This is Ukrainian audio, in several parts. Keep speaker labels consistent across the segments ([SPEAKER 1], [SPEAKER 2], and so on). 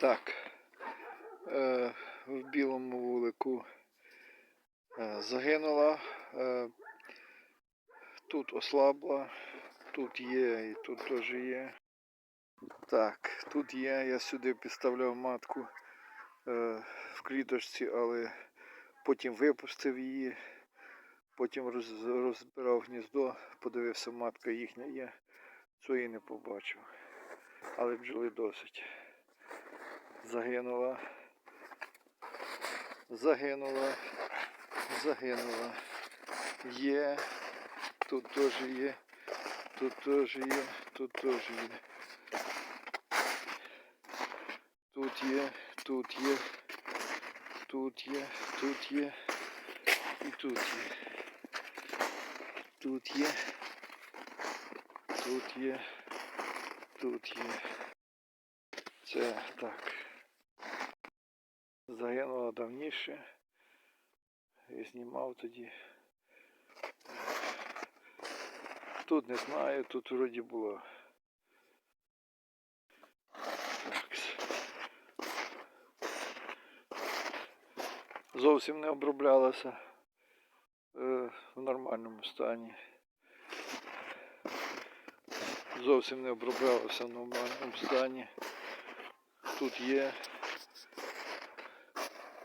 [SPEAKER 1] Так. Е, в білому вулику е, загинула. Е, тут ослабла, тут є і тут теж є. Так, тут є. Я сюди підставляв матку в кліточці, але потім випустив її. Потім роз, розбирав гніздо, подивився, матка їхня є. Цієї не побачив. Але бджоли досить. Загинула. Загинула. Загинула. Є. Тут теж є. Тут теж є. Тут теж є. Тут є. Тут є. Тут є. Тут є. І тут є. Тут є. Тут є. Тут є. Це так. Загинула давніше. Я знімав тоді. Тут не знаю, тут вроді було. Так. Зовсім не оброблялася е, в нормальному стані. Зовсім не оброблялася в нормальному стані. Тут є.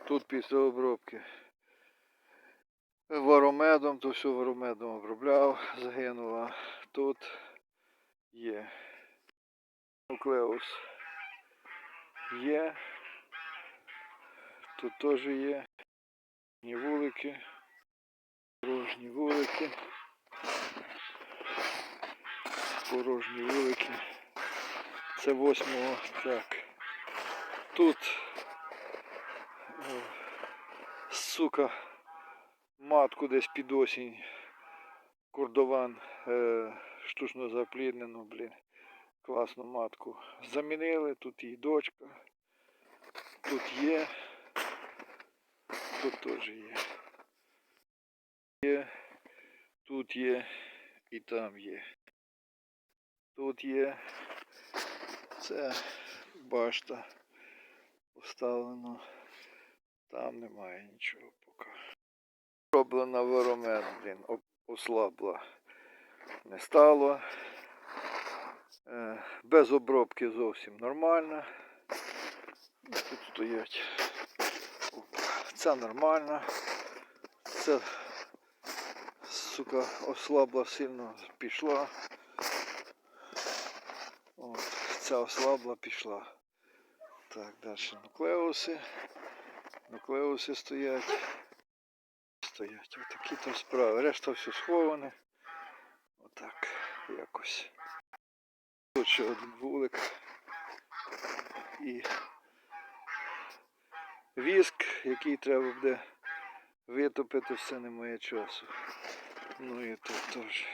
[SPEAKER 1] Тут після обробки. Варомедом, то все варомедом обробляв, загинула. Тут є. Нуклеус є. Тут теж є. Порожні вулики. Порожні вулики. Порожні вулики. Це восьмого. Так. Тут сука матку десь під осінь. Кордован е, штучно запліднену, блін. Класну матку. Замінили, тут і дочка. Тут є. Тут теж є. Є. Тут є і там є. Тут є. Це башта поставлено. Там немає нічого поки. Роблена воромет, блін, ослабла. Не стало. Е, Без обробки зовсім нормально. Тут стоять. Це нормально. Це сука ослабла сильно пішла. От, ця ослабла пішла. Так, далі нуклеуси. Нуклеуси стоять. Стоять. Отакі то справи. Решта все сховане. Отак якось. Тут ще один вулик. І віск, який треба буде витопити, все немає часу. Ну і тут теж.